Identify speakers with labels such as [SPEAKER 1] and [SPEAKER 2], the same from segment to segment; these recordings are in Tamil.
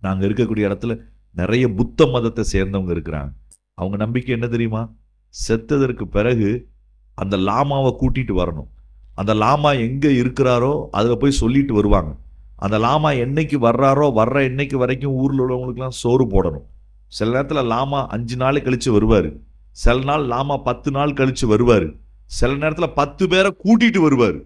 [SPEAKER 1] நாங்கள் இருக்கக்கூடிய இடத்துல நிறைய புத்த மதத்தை சேர்ந்தவங்க இருக்கிறாங்க. அவங்க நம்பிக்கை என்ன தெரியுமா? செத்ததற்கு பிறகு அந்த லாமாவை கூட்டிட்டு வரணும். அந்த லாமா எங்கே இருக்கிறாரோ அதில் போய் சொல்லிட்டு வருவாங்க. அந்த லாமா என்னைக்கு வர்றாரோ வர்ற என்னைக்கு வரைக்கும் ஊரில் உள்ளவங்களுக்குலாம் சோறு போடணும். சில நேரத்தில் லாமா அஞ்சு நாள் கழித்து வருவார். சில நாள் லாமா பத்து நாள் கழித்து வருவார். சில நேரத்தில் பத்து பேரை கூட்டிட்டு வருவார்.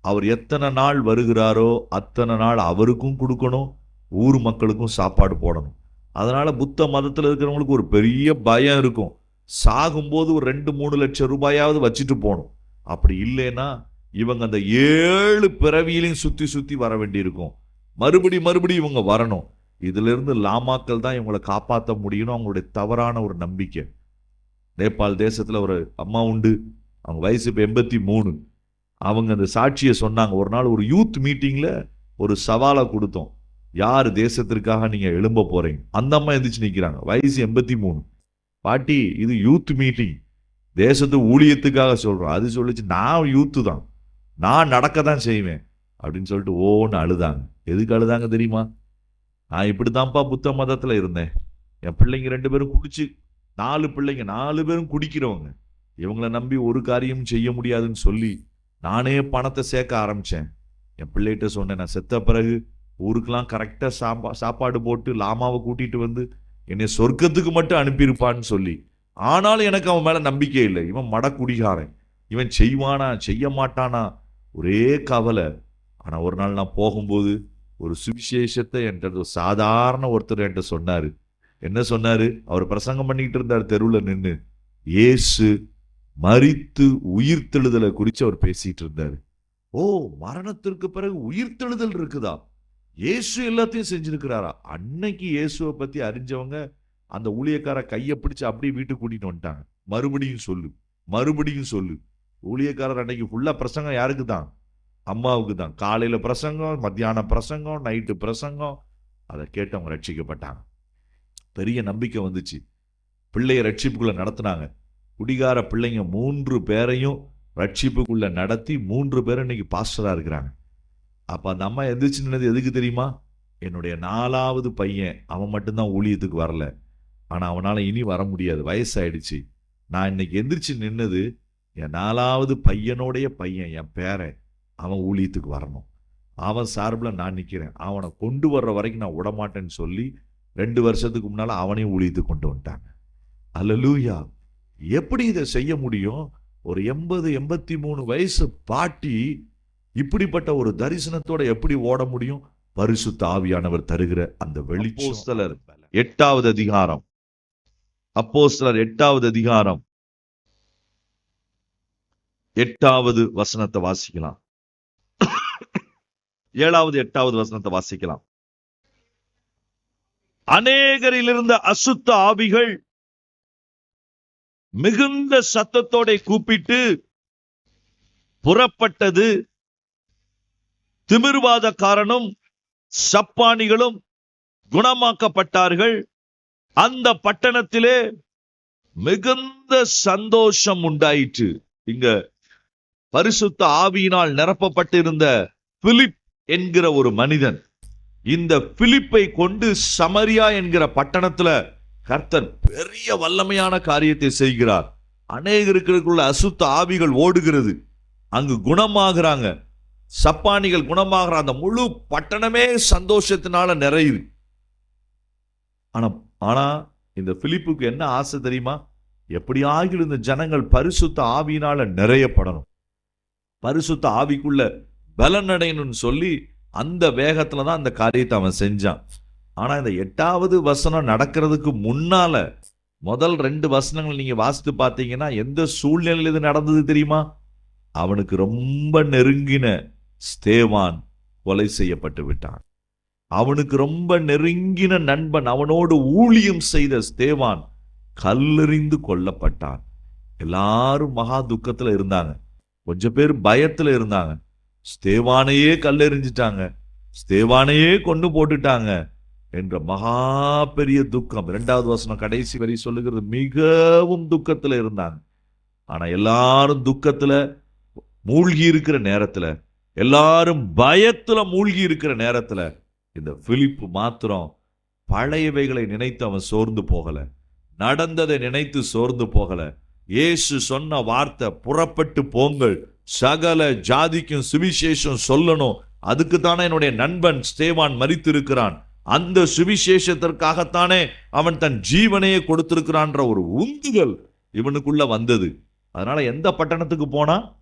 [SPEAKER 1] அவர் எத்தனை நாள் வருகிறாரோ அத்தனை நாள் அவருக்கும் கொடுக்கணும். ஊர் மக்களுக்கும் சாப்பாடு போடணும். அதனால் புத்த மதத்தில் இருக்கிறவங்களுக்கு ஒரு பெரிய பயம் இருக்கும். சாகும்போது ஒரு ரெண்டு மூணு லட்சம் ரூபாயாவது வச்சுட்டு போகணும். அப்படி இல்லைன்னா இவங்க அந்த ஏழு பிறவியிலையும் சுற்றி சுற்றி வர வேண்டியிருக்கும். மறுபடி மறுபடி இவங்க வரணும். இதிலிருந்து லாமாக்கள் தான் இவங்களை காப்பாற்ற முடியும்னு அவங்களுடைய தவறான ஒரு நம்பிக்கை. நேபாள் தேசத்தில் ஒரு அம்மா உண்டு. அவங்க வயசு இப்போ எண்பத்தி மூணு. அவங்க அந்த சாட்சியை சொன்னாங்க. ஒரு நாள் ஒரு யூத் மீட்டிங்கில் ஒரு சவாலை கொடுத்தோம். யார் தேசத்திற்காக நீங்கள் எழும்ப போகிறீங்க அந்த அம்மா எந்திரிச்சு நிற்கிறாங்க வயசு எண்பத்தி மூணு. பாட்டி இது யூத் மீட்டிங் தேசத்து ஊழியத்துக்காக சொல்கிறோம் அது சொல்லிச்சு நான் யூத்து தான். நான் நடக்க தான் செய்வேன். அப்படின்னு சொல்லிட்டு ஓன்னு அழுதாங்க. எதுக்கு அழுதாங்க தெரியுமா? நான் இப்படித்தான்ப்பா புத்த மதத்தில் இருந்தேன். என் பிள்ளைங்க ரெண்டு பேரும் குடிச்சு நாலு பிள்ளைங்க நாலு பேரும் குடிக்கிறவங்க. இவங்களை நம்பி ஒரு காரியம் செய்ய முடியாதுன்னு சொல்லி நானே பணத்தை சேர்க்க ஆரம்பித்தேன் என் பிள்ளைகிட்ட சொன்னேன் நான் செத்த பிறகு ஊருக்கெல்லாம் கரெக்டாக சாப்பா சாப்பாடு போட்டு லாமாவை கூட்டிட்டு வந்து என்னை சொர்க்கத்துக்கு மட்டும் அனுப்பியிருப்பான்னு சொல்லி. ஆனாலும் எனக்கு அவன் மேலே நம்பிக்கை இல்லை. இவன் மட குடிகாரன் இவன் செய்வானா செய்ய மாட்டானா? ஒரே கவலை. ஆனால் ஒரு நாள் நான் போகும்போது ஒரு சுவிசேஷத்தை என்கிட்ட ஒரு சாதாரண ஒருத்தர் என்கிட்ட சொன்னார். என்ன சொன்னார்? அவர் பிரசங்கம் பண்ணிக்கிட்டு இருந்தார் தெருவில் நின்று இயேசு மறித்து உயிர்த்தெழுதலை குறித்து அவர் பேசிகிட்டு இருந்தார். ஓ மரணத்திற்கு பிறகு உயிர்த்தெழுதல் இருக்குதா? இயேசு எல்லாத்தையும் செஞ்சிருக்கிறாரா? அன்னைக்கு இயேசுவை பத்தி அறிஞ்சவங்க அந்த ஊழியக்கார கையை பிடிச்சு அப்படியே வீட்டுக்கு கூட்டிட்டு வந்துட்டாங்க. மறுபடியும் சொல்லு. மறுபடியும் சொல்லு. ஊழியக்காரர் அன்னைக்கு ஃபுல்லா பிரசங்கம் யாருக்கு தான்? அம்மாவுக்கு தான். காலையில பிரசங்கம் மத்தியான பிரசங்கம் நைட்டு பிரசங்கம். அதை கேட்டு அவங்க ரட்சிக்கப்பட்டாங்க. பெரிய நம்பிக்கை வந்துச்சு. பிள்ளைய ரட்சிப்புக்குள்ள நடத்துனாங்க. குடிகார பிள்ளைங்க மூன்று பேரையும் ரட்சிப்புக்குள்ள நடத்தி மூன்று பேரும் இன்னைக்கு பாஸ்டரா இருக்கிறாங்க. அப்போ அந்த அம்மா எந்திரிச்சு நின்னது எதுக்கு தெரியுமா? என்னுடைய நாலாவது பையன் அவன் மட்டும்தான் ஊழியத்துக்கு வரல. ஆனால் அவனால் இனி வர முடியாது வயசாயிடுச்சு. நான் இன்னைக்கு எந்திரிச்சு நின்னது என் நாலாவது பையனுடைய பையன் என் பேரன். அவன் ஊழியத்துக்கு வரணும். அவன் சார்பில் நான் நிற்கிறேன் அவனை கொண்டு வர்ற வரைக்கும் நான் விடமாட்டேன்னு சொல்லி ரெண்டு வருஷத்துக்கு முன்னால் அவனையும் ஊழியத்துக்கு கொண்டு வந்துட்டாங்க. அல்லலூயா! எப்படி இதை செய்ய முடியும்? ஒரு எண்பது எண்பத்தி மூணு வயசு பாட்டி இப்படிப்பட்ட ஒரு தரிசனத்தோட எப்படி ஓட முடியும்? பரிசுத்த ஆவியானவர் தருகிற அந்த வெளிச்சோஸ்தலர் எட்டாவது அதிகாரம். அப்போஸ்தலர் எட்டாவது அதிகாரம். எட்டாவது வசனத்தை வாசிக்கலாம். ஏழாவது எட்டாவது வசனத்தை வாசிக்கலாம். அநேகரில் இருந்த அசுத்த ஆவிகள் மிகுந்த சத்தத்தோட கூப்பிட்டு புறப்பட்டது. திமிர்வாதக்காரனும் சப்பானிகளும் குணமாக்கப்பட்டார்கள். அந்த பட்டணத்திலே மிகுந்த சந்தோஷம் உண்டாயிற்று. இங்க பரிசுத்த ஆவியினால் நிரப்பப்பட்டிருந்த பிலிப் என்கிற ஒரு மனிதன் இந்த பிலிப்பை கொண்டு சமரியா என்கிற பட்டணத்துல கர்த்தர் பெரிய வல்லமையான காரியத்தை செய்கிறார். அநேகருக்குள்ள அசுத்த ஆவிகள் ஓடுகிறது. அங்கு குணமாகிறாங்க. சப்பானிகள் குணமாகிற அந்த முழு பட்டணமே சந்தோஷத்தினால நிறையுது. ஆனா ஆனா இந்த பிலிப்புக்கு என்ன ஆசை தெரியுமா? எப்படியாகிலும் இந்த ஜனங்கள் பரிசுத்த ஆவியினால நிறையப்படணும். பரிசுத்த ஆவிக்குள்ள பலன் அடையணும்னு சொல்லி அந்த வேகத்துல தான் அந்த காரியத்தை அவன் செஞ்சான். ஆனா இந்த எட்டாவது வசனம் நடக்கிறதுக்கு முன்னால முதல் ரெண்டு வசனங்கள் நீங்க வாசித்து பார்த்தீங்கன்னா எந்த சூழ்நிலையில் இது நடந்தது தெரியுமா? அவனுக்கு ரொம்ப நெருங்கின ஸ்தேவான் கொலை செய்யப்பட்டு விட்டான். அவனுக்கு ரொம்ப நெருங்கின நண்பன் அவனோடு ஊழியம் செய்த ஸ்தேவான் கல்லெறிந்து கொல்லப்பட்டான். எல்லாரும் மகா துக்கத்தில் இருந்தாங்க. கொஞ்சம் பேர் பயத்தில் இருந்தாங்க. ஸ்தேவானையே கல்லெறிஞ்சிட்டாங்க. ஸ்தேவானையே கொண்டு போட்டுட்டாங்க என்ற மகா பெரிய துக்கம். இரண்டாவது வசனம் கடைசி வரி சொல்லுகிறது மிகவும் துக்கத்தில் இருந்தாங்க. ஆனால் எல்லாரும் துக்கத்தில் மூழ்கி இருக்கிற நேரத்தில் எல்லாரும் பயத்தில் மூழ்கி இருக்கிற நேரத்தில் இந்த பிலிப்பு மாத்திரம் பழையவைகளை நினைத்து அவன் சோர்ந்து போகலை. நடந்ததை நினைத்து சோர்ந்து போகலை. இயேசு சொன்ன வார்த்தை புறப்பட்டு போங்கள். சகல ஜாதிக்கும் சுவிசேஷம் சொல்லணும். அதுக்கு தானே என்னுடைய நண்பன் ஸ்டேவான் மறித்திருக்கிறான் அந்த சுவிசேஷத்திற்காகத்தானே அவன் தன் ஜீவனையே கொடுத்திருக்கிறான்ற ஒரு உந்துதல் இவனுக்குள்ள வந்தது. அதனால எந்த பட்டணத்துக்கு போனா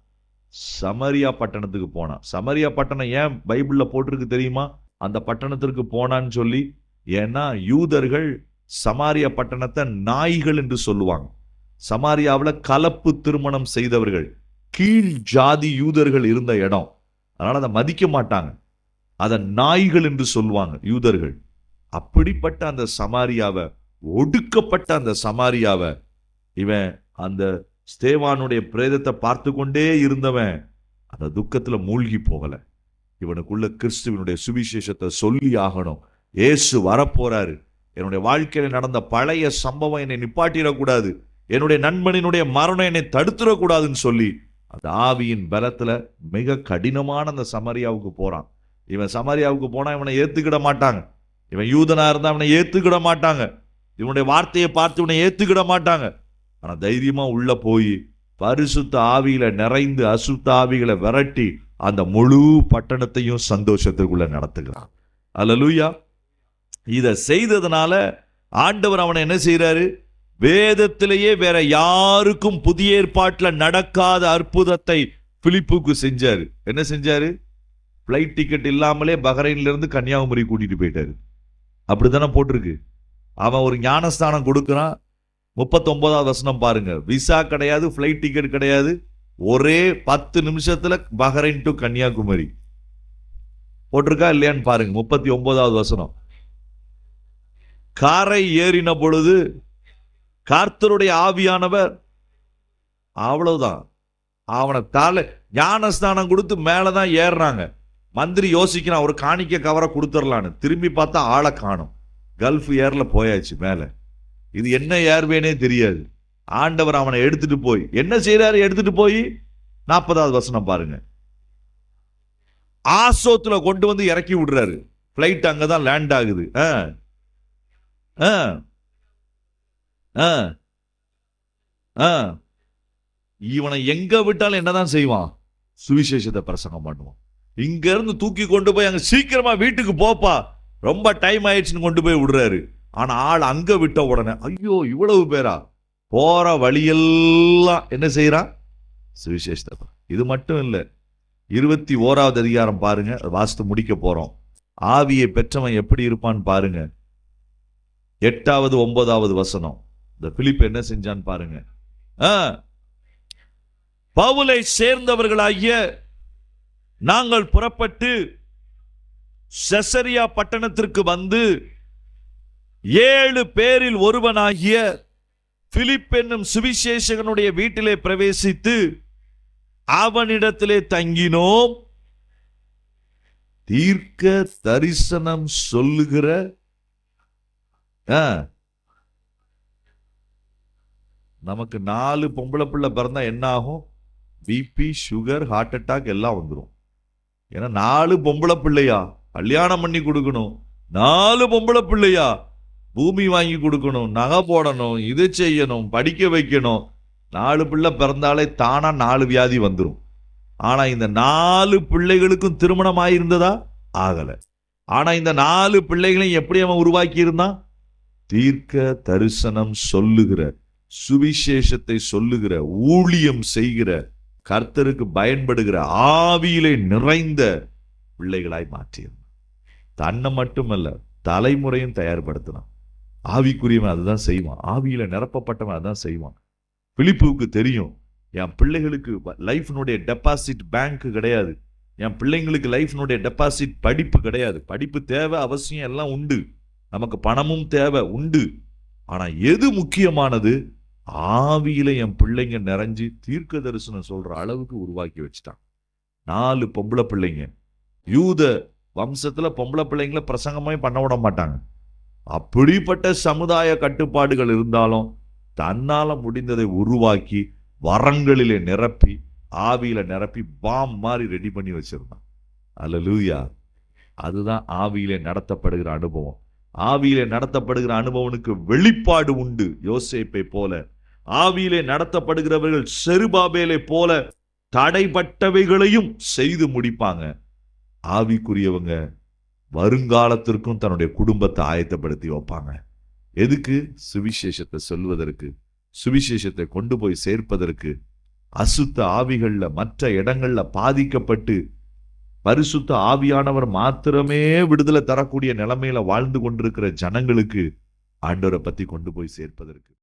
[SPEAKER 1] சமரியா பட்டணத்துக்கு போனான். சமரியா பட்டணம் ஏன் பைபிளில் போட்டிருக்கு தெரியுமா? அந்த பட்டணத்திற்கு போனான்னு சொல்லி ஏன்னா யூதர்கள் சமாரியா பட்டணத்தை நாய்கள் என்று சொல்லுவாங்க. சமாரியாவில் கலப்பு திருமணம் செய்தவர்கள் கீழ் ஜாதி யூதர்கள் இருந்த இடம். அதனால அதை மதிக்க மாட்டாங்க. அதை நாய்கள் என்று சொல்லுவாங்க யூதர்கள். அப்படிப்பட்ட அந்த சமாரியாவை ஒடுக்கப்பட்ட அந்த சமாரியாவை இவன் அந்த ஸ்தேவானுடைய பிரேதத்தை பார்த்து கொண்டே இருந்தவன் அந்த துக்கத்தில் மூழ்கி போகலை. இவனுக்குள்ள கிறிஸ்துவனுடைய சுவிசேஷத்தை சொல்லி ஆகணும். ஏசு வரப்போறாரு. என்னுடைய வாழ்க்கையில் நடந்த பழைய சம்பவம் என்னை நிப்பாட்டிடக்கூடாது. என்னுடைய நண்பனினுடைய மரணம் என்னை தடுத்துடக்கூடாதுன்னு சொல்லி அந்த ஆவியின் பலத்துல மிக கடினமான அந்த சமரியாவுக்கு போறான். இவன் சமரியாவுக்கு போனா இவனை ஏத்துக்கிட மாட்டாங்க. இவன் யூதனா இருந்தா இவனை ஏத்துக்கிட மாட்டாங்க. இவனுடைய வார்த்தையை பார்த்து இவனை ஏத்துக்கிட மாட்டாங்க. ஆனால் தைரியமாக உள்ளே போய் பரிசுத்த ஆவியில் நிறைந்து அசுத்த ஆவிகளை விரட்டி அந்த முழு பட்டணத்தையும் சந்தோஷத்துக்குள்ளே நடத்துகிறான். அல்லேலூயா இதை செய்ததுனால ஆண்டவர் அவனை என்ன செய்கிறாரு வேதத்திலேயே வேற யாருக்கும் புதிய ஏற்பாட்டில் நடக்காத அற்புதத்தை பிலிப்புக்கு செஞ்சாரு. என்ன செஞ்சாரு? ஃப்ளைட் டிக்கெட் இல்லாமலே பஹ்ரைன்லேருந்து கன்னியாகுமரி கூட்டிகிட்டு போயிட்டாரு. அப்படித்தானே போட்டிருக்கு? அவன் ஒரு ஞானஸ்தானம் கொடுக்குறான். முப்பத்தொன்பதாவது வசனம் பாருங்க. விசா கிடையாது ஃப்ளைட் டிக்கெட் கிடையாது. ஒரே பத்து நிமிஷத்துல பஹ்ரைன் டு கன்னியாகுமரி. போட்டிருக்கா இல்லையான்னு பாருங்க முப்பத்தி ஒன்பதாவது வசனம். காரை ஏறின பொழுது கார்த்தருடைய ஆவியானவர் அவ்வளவுதான். அவனை தலை ஞானஸ்தானம் கொடுத்து மேலே தான் ஏறுறாங்க. மந்திரி யோசிக்கிறான் ஒரு காணிக்க கவரை கொடுத்துடலான்னு. திரும்பி பார்த்தா ஆளை காணும். கல்ஃப் ஏரில் போயாச்சு மேலே. இது என்ன ஏர்வேனே தெரியாது. ஆண்டவர் அவனை எடுத்துட்டு போய் என்ன செய்யறாரு எடுத்துட்டு போய் நாற்பதாவது வசனம் பாருங்க. ஆசோத்துல கொண்டு வந்து இறக்கி விடுறாரு. பிளைட் அங்கதான் லேண்ட் ஆகுது. ஆ. ஆ. ஆ. ஆ. இவனை எங்க விட்டாலும் என்னதான் செய்வான்? சுவிசேஷத்தை பிரசங்கம் பண்ணுவான். இங்க இருந்து தூக்கி கொண்டு போய் அங்க சீக்கிரமா வீட்டுக்கு போப்பா. ரொம்ப டைம் ஆயிடுச்சுன்னு கொண்டு போய் விடுறாரு. ஆனா ஆள் அங்க விட்ட உடனே ஐயோ இவ்வளவு பேரா? போற வழியெல்லாம் என்ன செய்யறான் சுவிசேஷத்தை இது மட்டும் இல்லை இருபத்தி ஓராவது அதிகாரம் பாருங்க அதை முடிக்க போறோம். ஆவியை பெற்றவன் எப்படி இருப்பான்னு பாருங்க. எட்டாவது ஒன்பதாவது வசனம். இந்த பிலிப் என்ன செஞ்சான்னு பாருங்க. ஆ, பவுலை சேர்ந்தவர்களாகிய நாங்கள் புறப்பட்டு செசரியா பட்டணத்திற்கு வந்து ஏழு பேரில் ஒருவனாகிய பிலிப் என்னும் சுவிசேஷகனுடைய வீட்டிலே பிரவேசித்து அவனிடத்திலே தங்கினோம். தீர்க்க தரிசனம் சொல்லுகிற ஆ. நமக்கு நாலு பொம்பளை பிள்ளை பிறந்தா என்ன ஆகும்? பிபி சுகர் ஹார்ட் அட்டாக் எல்லாம் வந்துடும் ஏன்னா நாலு பொம்பளை பிள்ளையா? கல்யாணம் பண்ணி கொடுக்கணும். நாலு பொம்பளை பிள்ளையா? பூமி வாங்கி கொடுக்கணும் நகை போடணும் இது செய்யணும் படிக்க வைக்கணும். நாலு பிள்ளை பிறந்தாலே தானா நாலு வியாதி வந்துடும் ஆனா இந்த நாலு பிள்ளைகளுக்கும் திருமணம் ஆயிருந்ததா? ஆகல. ஆனா இந்த நாலு பிள்ளைகளையும் எப்படி அவன் உருவாக்கி இருந்தான் தீர்க்க தரிசனம் சொல்லுகிற சுவிசேஷத்தை சொல்லுகிற ஊழியம் செய்கிற கர்த்தருக்கு பயன்படுகிற ஆவியிலே நிறைந்த பிள்ளைகளாய் மாற்றியிருந்தான். தன்னை மட்டுமல்ல தலைமுறையும் தயார்படுத்தினான். ஆவிக்குரியவன் அதுதான் செய்வான். ஆவியில் நிரப்பப்பட்டவன் அதான் செய்வான். பிலிப்புவுக்கு தெரியும் என் பிள்ளைகளுக்கு லைஃப்னுடைய டெபாசிட் பேங்க் கிடையாது. என் பிள்ளைங்களுக்கு லைஃப்னுடைய டெபாசிட் படிப்பு கிடையாது. படிப்பு தேவை அவசியம் எல்லாம் உண்டு. நமக்கு பணமும் தேவை உண்டு. ஆனால் எது முக்கியமானது? ஆவியில் என் பிள்ளைங்க நிறைஞ்சு தீர்க்க தரிசனம் சொல்கிற அளவுக்கு உருவாக்கி வச்சுட்டான். நாலு பொம்பளை பிள்ளைங்க. யூத வம்சத்தில் பொம்பளை பிள்ளைங்கள பிரசங்கமே பண்ண விட மாட்டாங்க. அப்படிப்பட்ட சமுதாய கட்டுப்பாடுகள் இருந்தாலும் தன்னால் முடிந்ததை உருவாக்கி வரங்களிலே நிரப்பி ஆவியில் நிரப்பி பாம் மாதிரி ரெடி பண்ணி வச்சிருந்தான். அல்லேலூயா அதுதான் ஆவியிலே நடத்தப்படுகிற அனுபவம். ஆவியிலே நடத்தப்படுகிற அனுபவனுக்கு வெளிப்பாடு உண்டு. யோசேப்பை போல. ஆவியிலே நடத்தப்படுகிறவர்கள் செருபாபேலை போல தடைப்பட்டவைகளையும் செய்து முடிப்பாங்க. ஆவிக்குரியவங்க வருங்காலத்திற்கும் தன்னுடைய குடும்பத்தை ஆயத்தப்படுத்தி வைப்பாங்க. எதுக்கு? சுவிசேஷத்தை சொல்வதற்கு சுவிசேஷத்தை கொண்டு போய் சேர்ப்பதற்கு. அசுத்த ஆவிகளில் மற்ற இடங்களில் பாதிக்கப்பட்டு பரிசுத்த ஆவியானவர் மாத்திரமே விடுதலை தரக்கூடிய நிலைமையில வாழ்ந்து கொண்டிருக்கிற ஜனங்களுக்கு ஆண்டவரை பற்றி கொண்டு போய் சேர்ப்பதற்கு.